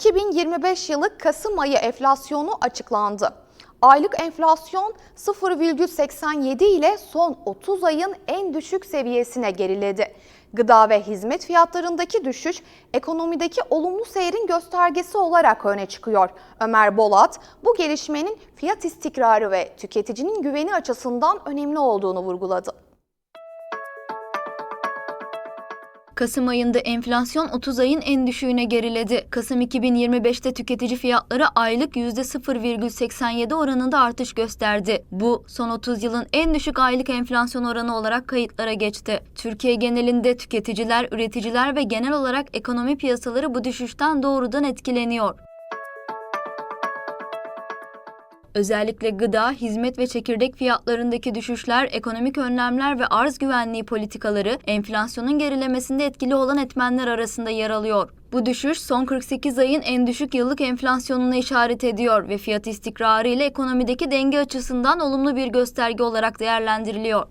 2025 yılı Kasım ayı enflasyonu açıklandı. Aylık enflasyon 0,87 ile son 30 ayın en düşük seviyesine geriledi. Gıda ve hizmet fiyatlarındaki düşüş ekonomideki olumlu seyrin göstergesi olarak öne çıkıyor. Ömer Bolat bu gelişmenin fiyat istikrarı ve tüketicinin güveni açısından önemli olduğunu vurguladı. Kasım ayında enflasyon 30 ayın en düşüğüne geriledi. Kasım 2025'te tüketici fiyatları aylık %0,87 oranında artış gösterdi. Bu son 30 yılın en düşük aylık enflasyon oranı olarak kayıtlara geçti. Türkiye genelinde tüketiciler, üreticiler ve genel olarak ekonomi piyasaları bu düşüşten doğrudan etkileniyor. Özellikle gıda, hizmet ve çekirdek fiyatlarındaki düşüşler, ekonomik önlemler ve arz güvenliği politikaları enflasyonun gerilemesinde etkili olan etmenler arasında yer alıyor. Bu düşüş son 48 ayın en düşük yıllık enflasyonuna işaret ediyor ve fiyat istikrarı ile ekonomideki denge açısından olumlu bir gösterge olarak değerlendiriliyor.